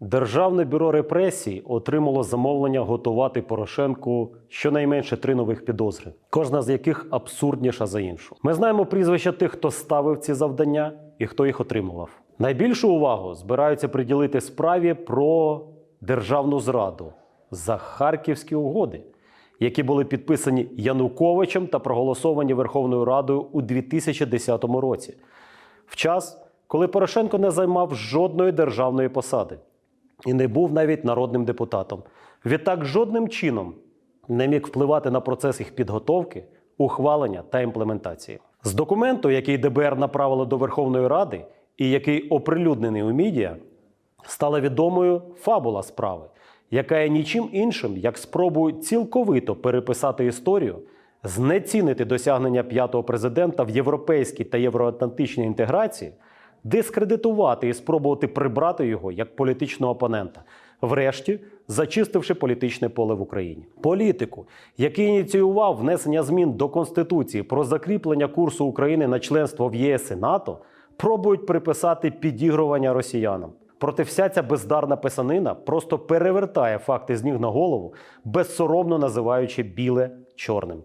Державне бюро репресій отримало замовлення готувати Порошенку щонайменше три нових підозри, кожна з яких абсурдніша за іншу. Ми знаємо прізвища тих, хто ставив ці завдання і хто їх отримував. Найбільшу увагу збираються приділити справі про державну зраду за харківські угоди, які були підписані Януковичем та проголосовані Верховною Радою у 2010 році в час, коли Порошенко не займав жодної державної посади і не був навіть народним депутатом. Відтак жодним чином не міг впливати на процес їх підготовки, ухвалення та імплементації. З документу, який ДБР направило до Верховної Ради і який оприлюднений у медіа, стала відомою фабула справи, яка є нічим іншим, як спробою цілковито переписати історію, знецінити досягнення п'ятого президента в європейській та євроатлантичній інтеграції, дискредитувати і спробувати прибрати його як політичного опонента, врешті зачистивши політичне поле в Україні. Політику, який ініціював внесення змін до Конституції про закріплення курсу України на членство в ЄС і НАТО, пробують приписати підігрування росіянам. Проте вся ця бездарна писанина просто перевертає факти з ніг на голову, безсоромно називаючи біле чорним.